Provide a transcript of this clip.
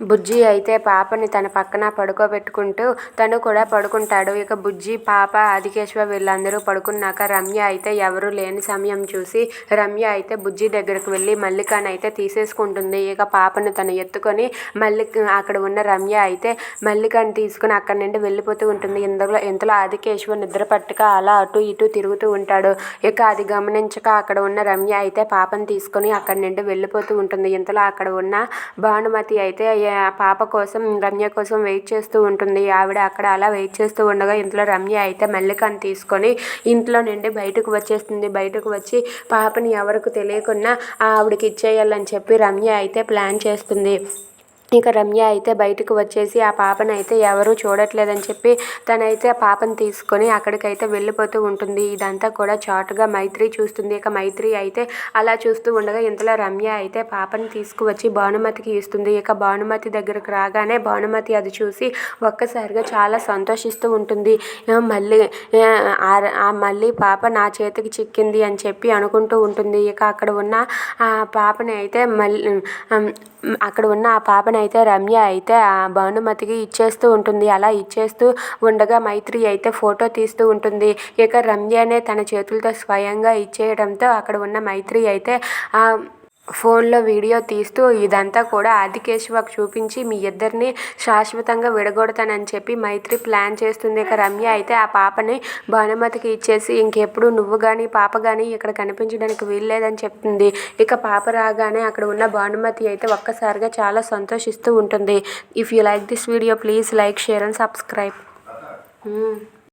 బుజ్జి అయితే పాపని తన పక్కన పడుకోబెట్టుకుంటూ తను కూడా పడుకుంటాడు. ఇక బుజ్జి పాప ఆదికేశ్వ వీళ్ళందరూ పడుకున్నాక రమ్య అయితే ఎవరు లేని సమయం చూసి రమ్య అయితే బుజ్జి దగ్గరకు వెళ్ళి మల్లికాని అయితే తీసేసుకుంటుంది. ఇక పాపను తను ఎత్తుకొని మల్లిక అక్కడ ఉన్న రమ్య అయితే మల్లికాని తీసుకుని అక్కడి నుండి వెళ్ళిపోతూ ఉంటుంది. ఇందులో ఇంతలో ఆదికేశ్వ నిద్ర పట్టుక అలా అటు ఇటు తిరుగుతూ ఉంటాడు. ఇక అది గమనించక అక్కడ ఉన్న రమ్య అయితే పాపను తీసుకొని అక్కడి నుండి వెళ్ళిపోతూ ఉంటుంది. ఇంతలో అక్కడ ఉన్న భానుమతి అయితే పాప కోసం రమ్య కోసం వెయిట్ చేస్తూ ఉంటుంది. ఆవిడ అక్కడ అలా వెయిట్ చేస్తూ ఉండగా ఇంట్లో రమ్య అయితే మల్లికను తీసుకొని ఇంట్లో నుండి బయటకు వచ్చేస్తుంది. బయటకు వచ్చి పాపని ఎవరికి తెలియకుండా ఆవిడకి ఇచ్చేయాలని చెప్పి రమ్య అయితే ప్లాన్ చేస్తుంది. ఇక రమ్య అయితే బయటకు వచ్చేసి ఆ పాపను అయితే ఎవరూ చూడట్లేదని చెప్పి తనైతే ఆ పాపను తీసుకొని అక్కడికైతే వెళ్ళిపోతూ ఉంటుంది. ఇదంతా కూడా చాటుగా మైత్రి చూస్తుంది. ఇక మైత్రి అయితే అలా చూస్తూ ఉండగా ఇంతలో రమ్య అయితే పాపని తీసుకువచ్చి భానుమతికి ఇస్తుంది. ఇక భానుమతి దగ్గరకు రాగానే భానుమతి అది చూసి ఒక్కసారిగా చాలా సంతోషిస్తూ ఉంటుంది. మళ్ళీ ఆ మళ్ళీ పాప నా చేతికి చిక్కింది అని చెప్పి అనుకుంటూ ఉంటుంది. ఇక అక్కడ ఉన్న ఆ పాపని అయితే మళ్ళీ అక్కడ ఉన్న ఆ పాపని అయితే రమ్య అయితే ఆ భానుమతికి ఇచ్చేస్తూ ఉంటుంది. అలా ఇచ్చేస్తూ ఉండగా మైత్రి అయితే ఫోటో తీస్తూ ఉంటుంది. ఇక రమ్యనే తన చేతులతో స్వయంగా ఇచ్చేయడంతో అక్కడ ఉన్న మైత్రి అయితే ఫోన్లో వీడియో తీస్తూ ఇదంతా కూడా ఆదికేశవకు చూపించి మీ ఇద్దరిని శాశ్వతంగా విడగొడతానని చెప్పి మైత్రి ప్లాన్ చేస్తుంది ఇక రమ్య. అయితే ఆ పాపని భానుమతికి ఇచ్చేసి ఇంకెప్పుడు నువ్వు కానీ పాప కానీ ఇక్కడ కనిపించడానికి వీల్లేదని చెప్తుంది. ఇక పాప రాగానే అక్కడ ఉన్న భానుమతి అయితే ఒక్కసారిగా చాలా సంతోషిస్తూ ఉంటుంది. If you like this video please like share and subscribe